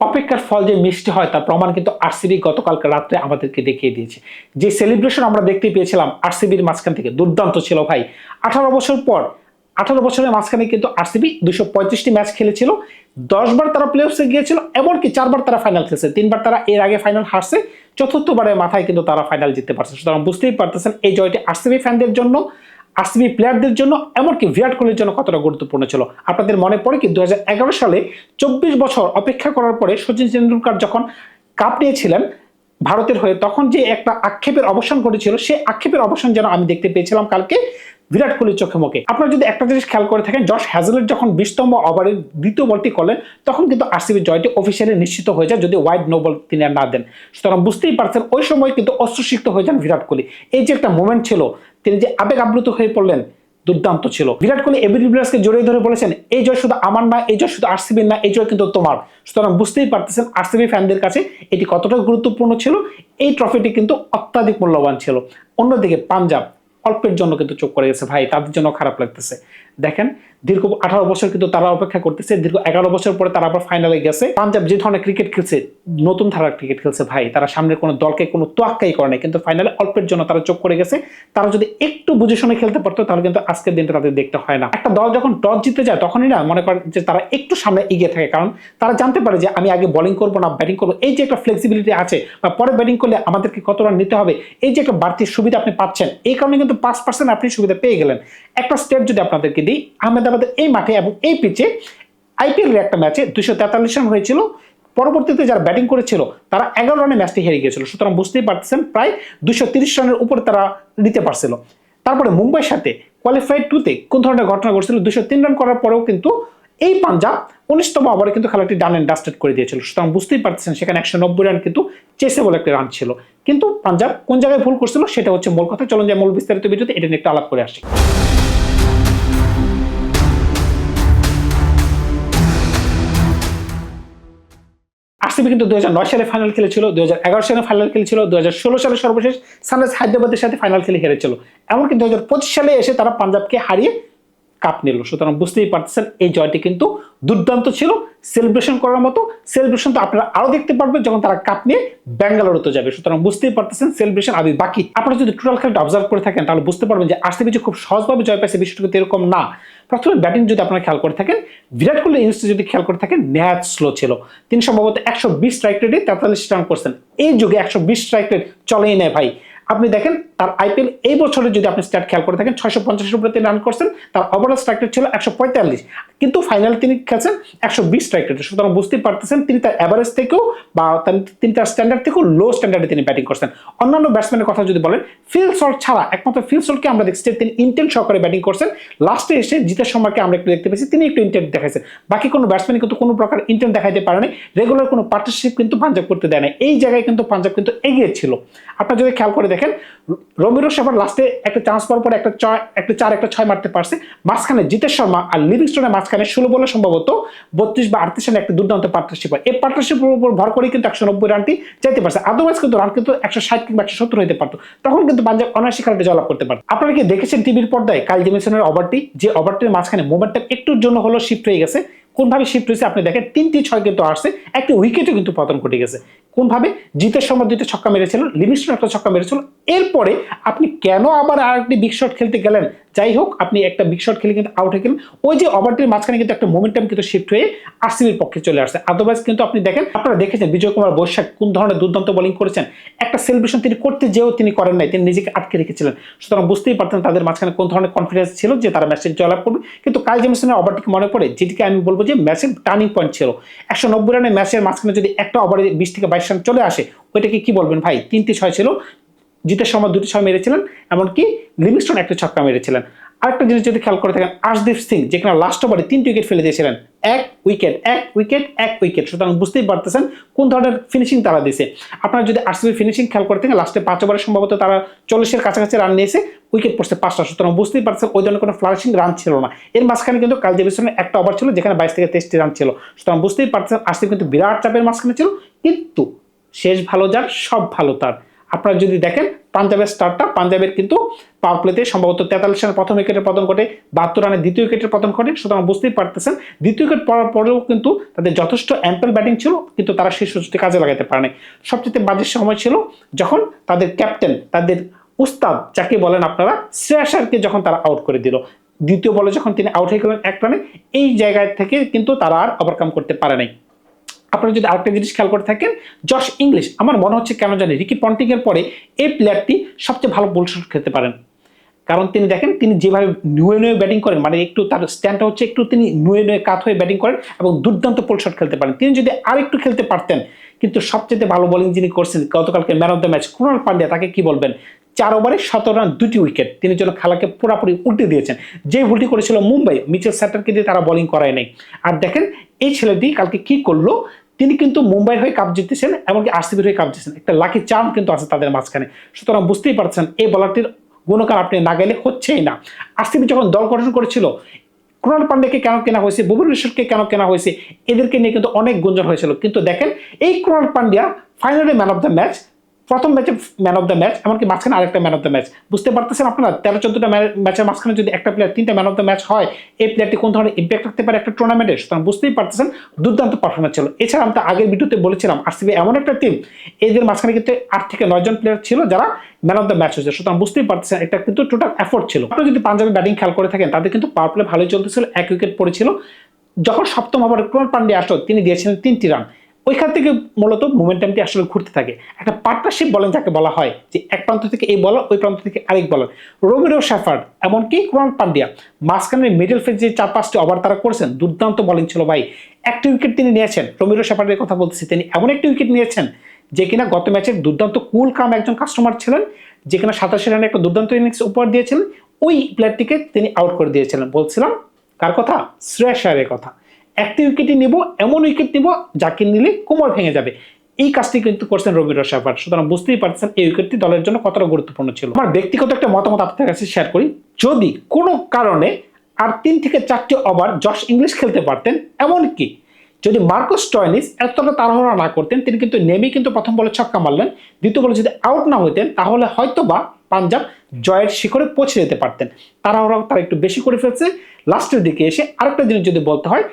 অপেক্ষার ফল যে মিষ্টি হয়, তার প্রমাণ কিন্তু আরসিবি গতকালকে রাত্রে আমাদেরকে দেখিয়ে দিয়েছে। যে সেলিব্রেশন আমরা দেখতে পেয়েছিলাম আরসিবির মাঝখান থেকে, দুর্দান্ত ছিল ভাই। আঠারো বছর পর, আঠারো বছরের মাঝখানে কিন্তু আরসিবি দুশো পঁয়ত্রিশটি ম্যাচ খেলেছিল। দশবার তারা প্লে অফসে গিয়েছিল, এমনকি চারবার তারা ফাইনাল খেলছে। তিনবার তারা এর আগে ফাইনাল হারছে, চতুর্থবারের মাথায় কিন্তু তারা ফাইনাল জিততে পারছে। সুতরাং বুঝতেই পারতেছেন, এই জয়টি আরসিবি ফ্যানদের জন্য আরসিবি প্লেয়ারদের জন্য, এমনকি বিরাট কোহলির জন্য কতটা গুরুত্বপূর্ণ ছিল? আপনাদের মনে পড়ে কি দু হাজার এগারো সালে চব্বিশ বছর অপেক্ষা করার পরে সচিন তেন্ডুলকার যখন কাপ নিয়েছিলেন ভারতের হয়ে, তখন যে একটা আক্ষেপের অবসান ঘটেছিল সেই আক্ষেপের অবসান যেন আমি দেখতে পেয়েছিলাম কালকে বিরাট কোহলির চোখে মুখে। আপনারা যদি একটা জিনিস খেয়াল করে থাকেন জশ হ্যাজেলের যখন বিশতম ওভারের দ্বিতীয় বলটি করলেন, তখন কিন্তু আরসিবির জয়টি অফিসিয়ালি নিশ্চিত হয়ে যায়, যদি ওয়াইড নো বল তিনি আর না দেন। সুতরাং বুঝতেই পারছেন, ওই সময় কিন্তু অস্ত্রসিক্ত হয়ে যান বিরাট কোহলি। এই যে একটা মোমেন্ট ছিল তিনি যে আবেগ আপ্লুত হয়ে পড়লেন, দুর্দান্ত ছিল। বিরাট কোহলি এবি ডিভিলিয়ার্সকে জড়িয়ে ধরে বলেছেন, এই জয় শুধু আমার না, এই জয় শুধু আরসিবির না, এই জয় কিন্তু তোমার। সুতরাং বুঝতেই পারতেছেন আরসিবি ফ্যানদের কাছে এটি কতটা গুরুত্বপূর্ণ ছিল। এই ট্রফিটি কিন্তু অত্যাধিক মূল্যবান ছিল। অন্যদিকে পাঞ্জাব অল্পের জন্য কিন্তু চোখ করে গেছে। ভাই, তাদের জন্য খারাপ লাগতেছে। দেখেন, দীর্ঘ আঠারো বছর কিন্তু তারা অপেক্ষা করতেছে, দীর্ঘ এগারো বছর পরে তারা আবার ফাইনালে গেছে। পাঞ্জাব যে ধরনের ক্রিকেট খেলছে, নতুন ধারার ক্রিকেট খেলছে ভাই, তারা সামনের কোনো দলকে কোনো তোয়াক্কাই করে নাই, কিন্তু ফাইনালে অল্পের জন্য তারা চোখ করে গেছে। তারা যদি একটু বুঝে শুনে খেলতে পারতো, তাহলে কিন্তু আজকের দিনটা তাদের দেখতে হয় না। একটা দল যখন টস জিতে যায়, তখনই না মনে করেন যে তারা একটু সামনে এগিয়ে থাকে, কারণ তারা জানতে পারে যে আমি আগে বোলিং করব না ব্যাটিং করব। এই যে একটা ফ্লেক্সিবিলিটি আছে, বা পরে ব্যাটিং করলে আমাদেরকে কত রান নিতে হবে, এই যে একটা বাড়তি সুবিধা আপনি পাচ্ছেন, এই কারণে কিন্তু পাঁচ পার্সেন্ট আপনি সুবিধা পেয়ে গেলেন। একটা স্টেপ যদি আপনাদেরকে দিই আহমেদাবাদের এই মাঠে এবং এই পিচে আইপিএল এর একটা ম্যাচে দুশো তেতাল্লিশ রান হয়েছিল। পরবর্তীতে যারা ব্যাটিং করেছিল, তারা এগারো রানে ম্যাচটি হেরে গিয়েছিল। সুতরাং বুঝতেই পারতেছেন, প্রায় দুশো তিরিশ রানের উপরে তারা নিতে পারছিল। তারপরে মুম্বাইয়ের সাথে কোয়ালিফাইড টুতে কোন ধরনের ঘটনা ঘটছিল দুশো তিন রান করার পরেও কিন্তু এই পাঞ্জাব উনিশতম ওভারে কিন্তু খেলাটি ডান অ্যান্ড ডাস্টেড করে দিয়েছিল। সুতরাং বুঝতেই পারতেছেন, সেখানে একশো নব্বই রান কিন্তু চেসে বলে একটা রান ছিল। কিন্তু পাঞ্জাব কোন জায়গায় ভুল করছিল, সেটা হচ্ছে মূল কথা। চলুন যে মূল বিস্তারিত ভিডিওতে, এটা নিয়ে একটু আলাপ করে আসি। আরসিবি কিন্তু দু হাজার নয় সালে ফাইনাল খেলেছিল দু হাজার এগারো সালে ফাইনাল খেলেছিল দু হাজার ষোলো সালে সর্বশেষ সানরাইজ হায়দ্রাবাদের সাথে ফাইনাল খেলে হেরেছিল। এমনকি দু হাজার পঁচিশ সালে এসে তারা পাঞ্জাবকে হারিয়ে কাপ নিল। সুতরাং বুঝতেই পারতেছেন, এই জয়টি কিন্তু দুর্দান্ত ছিল। সেলিব্রেশন করার মতো সেলিব্রেশন তো আপনারা আরও দেখতে পারবেন যখন তারা কাপ নিয়ে ব্যাঙ্গালোর ব্যাঙ্গালোরতে যাবে। সুতরাং বুঝতেই পারতেছেন সেলিব্রেশন আদি বাকি। আপনারা যদি টোটাল খেলাটা অবজার্ভ করে থাকেন, তাহলে বুঝতে পারবেন যে আরসিবি যে খুব সহজভাবে জয় পাইছে কিন্তু এরকম না। প্রথমে ব্যাটিং যদি আপনারা খেয়াল করে থাকেন, বিরাট কোহলি ইনিংসটি যদি খেয়াল করে থাকেন, নেহাত স্লো ছিল। তিনি সম্ভবত একশো বিশ স্ট্রাইক রেটে তেতাল্লিশ রান করছেন। এই যুগে একশো বিশ স্ট্রাইক রেট চলেই নেয় ভাই। আপনি দেখেন তার আইপিএল এই বছরে যদি আপনি স্টার্ট খেয়াল করে থাকেন, ছয়শো পঞ্চাশের উপরে তিনি রান করছেন, তার ওভারঅল স্ট্রাইক রেট ছিল একশো পঁয়তাল্লিশ। কিন্তু ফাইনাল তিনি খেলছেন একশো বিশ স্ট্রাইক রেটে সুতরাং বুঝতেই পারতেছেন, তিনি তার অ্যাভারেজ থেকেও বা তিনি তার স্ট্যান্ডার্ড থেকেও লো স্ট্যান্ডার্ডে তিনি ব্যাটিং করছেন। অন্যান্য ব্যাটসম্যানের কথা যদি বলেন ফিল শট ছাড়া, একমাত্র ফিল শটকে আমরা দেখছি তিনি ইন্টেন্ট সহকারে ব্যাটিং করছেন। লাস্টে এসে জিতের সময়কে আমরা একটু দেখতে পেয়েছি, তিনি একটু ইন্টেন্ট দেখাইছেন। বাকি কোনো ব্যাটসম্যান কিন্তু কোনো প্রকার ইন্টেন্ট দেখাইতে পারেনি রেগুলার কোনো পার্টনারশিপ কিন্তু পাঞ্জাব করতে দেয় না এই জায়গায় কিন্তু পাঞ্জাব কিন্তু এগিয়ে ছিল। আপনারা যদি খেয়াল করে দেখেন রমিরো শেফার লাস্টে একটা চান্স পাওয়ার পরে একটা ছয়, একটা চার, একটা ছয় মারতে পারছে। মাঝখানে জিতেশ শর্মা আর লিভিংস্টোনের মাঝখানে ষোলো বলে সম্ভবত বত্রিশ বা আটত্রিশ রানে একটা দুর্দান্ত পার্টনারশিপ হয়। এই পার্টনারশিপের উপর ভর করে কিন্তু একশো নব্বই রানটি যাইতে পারছে। আদারওয়াইজ কিন্তু রান কিন্তু একশো ষাট কিংবা একশো সত্তর হতে পারতো। তখন কিন্তু পাঞ্জাব অনায়াসী খেলাটি জয়লাভ করতে পারত। আপনারা কি দেখেছেন টিভির পর্দায় কাল জেমিসনের ওভারটি? যে ওভারটির মাঝখানে মোমেন্টটা একটুর জন্য হলো শিফট হয়ে গেছে। কোনভাবে শিফট হয়েছে আপনি দেখেন তিনটি ছয় কিন্তু আসছে। একটি উইকেটও কিন্তু পতন ঘটে গেছে। কোনভাবে? জিতের সময় দুইটা ছক্কা মেরেছিল লিভিংস্টন একটা ছক্কা মেরেছিল। এরপরে আপনি কেন আবার আরেকটি বিগ শট খেলতে গেলেন? যাই হোক আপনি একটা বিগ শট খেলে কিন্তু আউট হয়ে গেলেন। ওই যে ওভারটির মাঝখানে কিন্তু একটা মোমেন্টাম কিন্তু শিফট হয়ে আরসিবির পক্ষে চলে আসছে। আদারওয়াইজ কিন্তু আপনি দেখেন, আপনারা দেখেছেন বিজয় কুমার বৈশাখ কোন ধরনের দুর্দান্ত বোলিং করেছেন? একটা সেলিব্রেশন তিনি করতে যেও তিনি করেন নাই, তিনি নিজেকে আটকে রেখেছিলেন। সুতরাং বুঝতেই পারতেন তাদের মাঝখানে কোন ধরনের কনফিডেন্স ছিল যে তারা ম্যাচে জয়লাভ করবে। কিন্তু কাল জেমিসনের ওভারটিকে মনে পড়ে, যেটিকে আমি বলব যে ম্যাচের টার্নিং পয়েন্ট ছিল। একশো নব্বই রানের ম্যাচের মাঝখানে যদি একটা ওভারে বিশ থেকে বাইশ রান চলে আসে, ওইটাকে কি বলবেন ভাই? তিনটি ছয় ছিল। জিতের সময় দুটি ছয় মেরেছিলেন, এমনকি লিভিংস্টোন একটা ছক্কা মেরেছিলেন। আরেকটা জিনিস যদি খেয়াল করে থাকেন আশদীপ সিং যেখানে লাস্ট ওভারে তিনটি উইকেট ফেলে দিয়েছিলেন। এক উইকেট এক উইকেট এক উইকেট সুতরাং বুঝতেই পারতেছেন কোন ধরনের ফিনিশিং তারা দিয়েছে। আপনারা যদি আরসিবি ফিনিশিং খেয়াল করে থাকেন লাস্টে পাঁচ ওভারে সম্ভবত তারা চল্লিশের কাছাকাছি রান নিয়েছে উইকেট পড়ছে পাঁচটা। সুতরাং বুঝতেই পারছেন ওই ধরনের কোনো ফ্লারিশিং রান ছিল না। এর মাঝখানে কিন্তু কাল জেভিসনের একটা ওভার ছিল, যেখানে বাইশ থেকে তেইশটি রান ছিল। সুতরাং বুঝতেই পারছেন আরসিবি কিন্তু বিরাট চাপের মাঝখানে ছিল, কিন্তু শেষ ভালো যার, সব ভালো তার। আপনারা যদি দেখেন, পাঞ্জাবের স্টারটা পাঞ্জাবের কিন্তু পাওয়ার প্লেতে সম্ভবত তেতাল্লিশ রানের প্রথম উইকেটের পতন ঘটে, বাহাত্তর রানের দ্বিতীয় উইকেটের পতন ঘটে। সুতরাং বুঝতেই পারতেছেন, দ্বিতীয় উইকেট পড়ার পরেও কিন্তু তাদের যথেষ্ট অ্যাম্পেল ব্যাটিং ছিল, কিন্তু তারা সেই সুযোগটি কাজে লাগাতে পারেনি। সবচেয়ে বাজের সময় ছিল যখন তাদের ক্যাপ্টেন তাদের উস্তাদ, যাকে বলেন আপনারা শ্রেয়াসারকে যখন তারা আউট করে দিল। দ্বিতীয় বলে যখন তিনি আউট হয়ে গেলেন এক রানে এই জায়গায় থেকে কিন্তু তারা আর ওভারকাম করতে পারে নাই। আপনারা যদি আরেকটা জিনিস খেয়াল করে থাকেন জশ ইংলিশ আমার মনে হচ্ছে কেন জানি রিকি পন্টিং এর পরে এই প্লেয়ারটি সবচেয়ে ভালো বোল শট খেলতে পারেন। কারণ তিনি দেখেন, তিনি যেভাবে নুয়ে নুয়ে ব্যাটিং করেন মানে একটু তার স্ট্যান্ডটা হচ্ছে একটু তিনি নুয়ে নুয়ে কাত হয়ে ব্যাটিং করেন এবং দুর্দান্ত পোল শট খেলতে পারেন। তিনি যদি আরেকটু খেলতে পারতেন, কিন্তু সবচেয়ে ভালো বোলিং যিনি করছেন, গতকালকে man of the match Krunal Pandya, তাকে কি বলবেন? চার ওভারে সতেরো রান, দুটি উইকেট। তিনি যেন খেলাকে পুরোপুরি উল্টে দিয়েছেন। যে ভুলটি করেছিল মুম্বাই, মিচেল স্যাটারকে দিয়ে তারা বোলিং করায় নাই। আর দেখেন, এই ছেলেটি কালকে কি করল? তিনি কিন্তু মুম্বাইয়ের হয়ে কাপ জিতেছেন এমনকি আরসিবির হয়ে কাপ জিতেছেন। একটা লাকি চার্ম কিন্তু আছে তাদের মাঝখানে। সুতরাং বুঝতেই পারছেন, এই বলারটির গুণকার আপনি না গেলে হচ্ছেই না। আরসিবি যখন দল গঠন করেছিল কুণাল পান্ডেকে কেন কেনা হয়েছে ভুবনেশ্বরকে কেন কেনা হয়েছে, এদেরকে নিয়ে কিন্তু অনেক গুঞ্জন হয়েছিল। কিন্তু দেখেন, এই Krunal Pandya finally man of the match প্রথম ম্যাচে ম্যান অফ দ্য ম্যাচ এমনকি মাঝখানে আরেকটা ম্যান অফ দ্য ম্যাচ বুঝতে পারতেছেন আপনারা? তেরো, চোদ্দটা ম্যাচের মাঝখানে যদি একটা প্লেয়ার তিনটা ম্যান অফ দ্য ম্যাচ হয়, এই প্লেয়ারটি কোন ধরনের ইম্প্যাক্ট রাখতে পারে একটা টুর্নামেন্টে সুতরাং বুঝতেই পারতেছেন, দুর্দান্ত পারফরমেন্স ছিল। এছাড়া আমি তো আগের ভিডিওতে বলেছিলাম, আরসিবি এমন একটা টিম এদের মাঝখানে কিন্তু আট থেকে নয়জন প্লেয়ার ছিল যারা ম্যান অফ দ্য ম্যাচ হয়েছে। সুতরাং বুঝতেই পারতেছেন, এটা কিন্তু টোটাল এফোর্ট ছিল। আপনি যদি পাঞ্জাবে ব্যাটিং খেয়াল করে থাকেন তাদের কিন্তু পাওয়ার প্লে ভালোই চলতেছিল, এক উইকেট পড়েছিল। যখন সপ্তম ওভারে কুমার পান্ডে আসলো, তিনি দিয়েছিলেন তিনটি রান ওইখান থেকে মূলত মোমেন্টামটি আসলে ঘুরতে থাকে। একটা পার্টনারশিপ বলেন যাকে বলা হয়, যে এক প্রান্ত থেকে এই বলার ওই প্রান্ত থেকে আরেক বলার রোমেরো শেফার্ড এমনকি কুমার পান্ডিয়া মাঝখানে মিডল ফেজ যে চার পাঁচটি ওভার তারা করেছেন, দুর্দান্ত বলিং ছিল ভাই। একটি উইকেট তিনি নিয়েছেন, রোমেরো শেফার্ডের কথা বলতেছি, তিনি এমন একটি উইকেট নিয়েছেন, যে কিনা গত ম্যাচের দুর্দান্ত কুল কাম একজন কাস্টমার ছিলেন, যে কিনা সাতাশি রানে একটা দুর্দান্ত ইনিংস উপহার দিয়েছিলেন, ওই প্লেয়ারটিকে তিনি আউট করে দিয়েছিলেন। বলছিলাম, কার কথা? শ্রেয়াস কথা। একটি উইকেটই নিব, এমন উইকেট নিব, যাকে নিলে কোমর ভেঙে যাবে। এই কাজটি কিন্তু করছেন রবি রসাফার সুতরাং বুঝতেই পারছেন এই উইকেটটি দলের জন্য কতটা গুরুত্বপূর্ণ ছিল। আমার ব্যক্তিগত একটা মতামত আপনাদের কাছে শেয়ার করি। যদি কোনো কারণে আর তিন থেকে চারটি ওভার জশ ইংলিশ খেলতে পারতেন, এমনকি যদি মার্কোস টয়নিস এতটা তাড়াহুড়া না করতেন, তিনি কিন্তু নেমেই কিন্তু প্রথম বলে ছক্কা মারলেন। দ্বিতীয় বলে যদি আউট না হইতেন তাহলে হয়তো বা পাঞ্জাব জয়ের শিখরে পৌঁছে যেতে পারতেন। তাড়াহুড়া তারা একটু বেশি করে ফেলছে। লাস্টের দিকে এসে আরেকটা জিনিস যদি বলতে হয়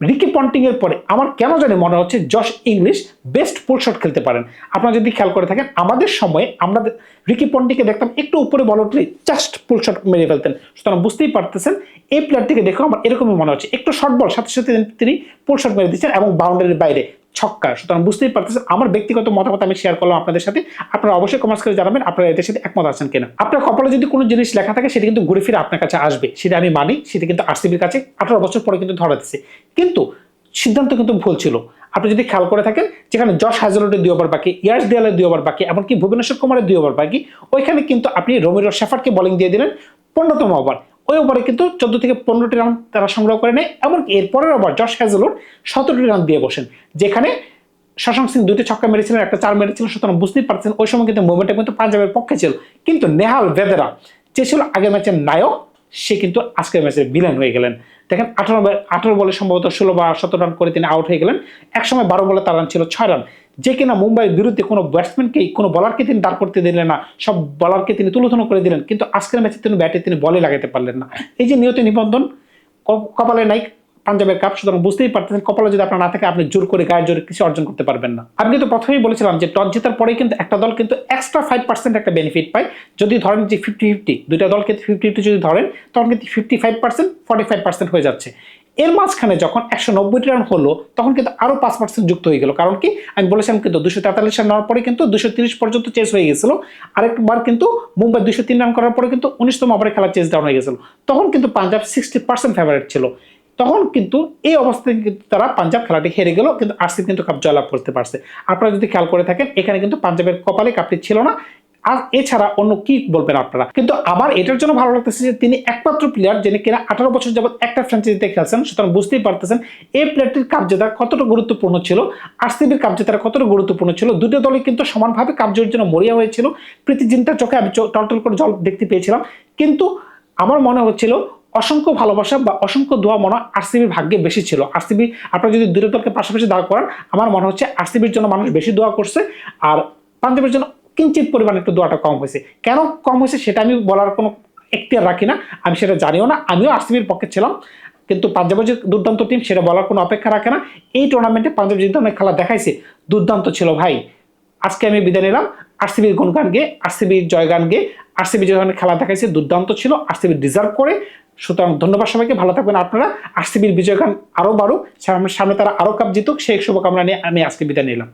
রিকি পন্টিং এর পরে আমার কেন জানি মনে হচ্ছে Josh Inglis best full shot খেলতে পারেন। আপনারা যদি খেয়াল করে থাকেন, আমাদের সময়ে আমরা রিকি পন্টিংকে দেখতাম একটু উপরে বল উঠলে জাস্ট ফুল শট মেরে ফেলতেন। সুতরাং বুঝতেই পারতেছেন, এই প্লেয়ারটিকে দেখেও আমার এরকমই মনে হচ্ছে। একটু শর্ট বল সাথে সাথে তিনি পুল শট মেরে দিচ্ছেন এবং বাউন্ডারির বাইরে ছক্কা সুতরাং বুঝতেই পারতেছেন, আমার ব্যক্তিগত মতামত আমি শেয়ার করলাম আপনাদের সাথে। আপনারা অবশ্যই কমার্স করে জানাবেন, আপনারা এদের সাথে একমত আছেন কিনা। আপনার কপালে যদি কোনো জিনিস লেখা থাকে, সেটা কিন্তু ঘুরে ফিরে আপনার কাছে আসবে। সেটা আমি মানি, সেটা কিন্তু আরসিবির কাছে আঠারো বছর পরে কিন্তু ধরা দিচ্ছে কিন্তু সিদ্ধান্ত কিন্তু ভুল ছিল। আপনি যদি খেয়াল করে থাকেন, যেখানে যশ হাজারোটের দুই ওভার বাকি ইয়ার্স দেয়ালের দুই ওভার বাকি, এমনকি ভুবনেশ্বর কুমারের দুই ওভার বাকি, ওইখানে কিন্তু আপনি রমিরো শেফারকে বলিং দিয়ে দিলেন পনেরোতম ওভার ওই ওভারে কিন্তু চোদ্দ থেকে পনেরোটি রান তারা সংগ্রহ করে নেয়, এমনকি এরপরের ওভার জশ হ্যাজেলোট সতেরোটি রান দিয়ে বসেন, যেখানে শশাঙ্ক সিং দুটি ছক্কা মেরেছিলেন, একটা চার মেরেছিলেন, সুতরাং বুঝতেই পারছেন ওই সময় কিন্তু মুভমেন্টটা কিন্তু পাঞ্জাবের পক্ষে ছিল। কিন্তু নেহাল ভেদেরা যে ছিল আগের ম্যাচের নায়ক, সে কিন্তু আজকের ম্যাচে বিলেন হয়ে গেলেন। দেখেন আঠারো আঠারো বলে সম্ভবত ষোলো বা সতেরো রান করে তিনি আউট হয়ে গেলেন। এক সময় বারো বলে তার রান ছিল ছয় রান যে কিনা মুম্বাইয়ের বিরুদ্ধে কোনো ব্যাটসম্যানকে কোনো বলারকে তিনি দাঁড় করতে দিলেন না, সব বলারকে তিনি তুলোধন করে দিলেন, কিন্তু আজকের ম্যাচে তিনি ব্যাটে তিনি বলে লাগাতে পারলেন না। এই যে নিয়ত নিবন্ধন কপালে নাই, পাঞ্জাবের কাপ সুতরাং বুঝতেই পারতেছেন, কপালে যদি আপনার না থাকে, আপনি জোর করে গায়ে জোরে কিছু অর্জন করতে পারবেন না। আমি কিন্তু প্রথমেই বলেছিলাম যে টস জেতার পরেই কিন্তু একটা দল কিন্তু এক্সট্রা ফাইভ পার্সেন্ট একটা বেনিফিট পায়। যদি ধরেন যে ফিফটি ফিফটি দুইটা দল কিন্তু ফিফটি ফিফটি যদি ধরেন, তখন কিন্তু fifty five percent forty five percent হয়ে যাচ্ছে। এর মাঝখানে যখন একশো নব্বইটি রান হলো, তখন কিন্তু আরও পাঁচ পার্সেন্ট যুক্ত হয়ে গেল। কারণ কি? আমি বলেছিলাম কিন্তু দুশো তেতাল্লিশ রান নেওয়ার পরে কিন্তু দুশো তিরিশ পর্যন্ত চেস হয়ে গেছিল। আরেকবার কিন্তু মুম্বাই দুশো তিন রান করার পরে কিন্তু উনিশতম ওভারে খেলা চেস ডাউন হয়ে গেছিল। তখন কিন্তু পাঞ্জাব সিক্সটি পার্সেন্ট ফেভারিট ছিল। তখন কিন্তু এই অবস্থায় কিন্তু তারা পাঞ্জাব খেলাটি হেরে গেল, কিন্তু আরসিবি কিন্তু কাপ জয়লাভ করতে পারছে। আপনারা যদি খেয়াল করে থাকেন, এখানে কিন্তু পাঞ্জাবের কপালে কাপটি ছিল না। আর এছাড়া অন্য কি বলবেন আপনারা? কিন্তু আমার এটার জন্য ভালো লাগতেছে যে তিনি একমাত্র প্লেয়ার যিনি কিনা আঠারো বছর যাবত একটা ফ্র্যাঞ্চাইজিতে খেলছেন সুতরাং বুঝতেই পারতেছেন এই প্লেয়ারটির কাপ জেতা কতটা গুরুত্বপূর্ণ ছিল, আরসিবির কাপ কতটা গুরুত্বপূর্ণ ছিল, দুটো দলই কিন্তু সমানভাবে কাপ জয়ের জন্য মরিয়া হয়েছিল প্রীতি জিন্তার চোখে আমি টলটল করে জল দেখতে পেয়েছিলাম, কিন্তু আমার মনে হচ্ছিল অসংখ্য ভালোবাসা বা অসংখ্য দোয়া মনে আরসিবির ভাগ্যে বেশি ছিল। আরসিবি, আপনারা যদি দুটো দলকে পাশাপাশি দাঁড় করান, আমার মনে হচ্ছে আরসিবির জন্য মানুষ বেশি দোয়া করছে, আর পাঞ্জাবের জন্য কিঞ্চিত পরিমাণ একটু দোয়াটা কম হয়েছে। কেন কম হয়েছে সেটা আমি বলার কোনো এখতিয়ার রাখি না। আমি সেটা জানিও না। আমিও আরসিবির পক্ষে ছিলাম। কিন্তু পাঞ্জাবের যে দুর্দান্ত টিম সেটা বলার কোনো অপেক্ষা রাখে না। এই টুর্নামেন্টে পাঞ্জাব যে ধরনের খেলা দেখাইছে, দুর্দান্ত ছিল ভাই। আজকে আমি বিদায় নিলাম। আরসিবির গুণগান গিয়ে আরসিবির জয়গান গিয়ে আরসিবি যে ধরনের খেলা দেখাইছে, দুর্দান্ত ছিল। আরসিবি ডিজার্ভ করে। সুতরাং ধন্যবাদ সবাইকে। ভালো থাকবেন আপনারা। আরসিবির বিজয়গান আরও বাড়ুক। সামনে তারা আরও কাপ জিতুক। সেই শুভকামনা নিয়ে আমি আজকে বিদায় নিলাম।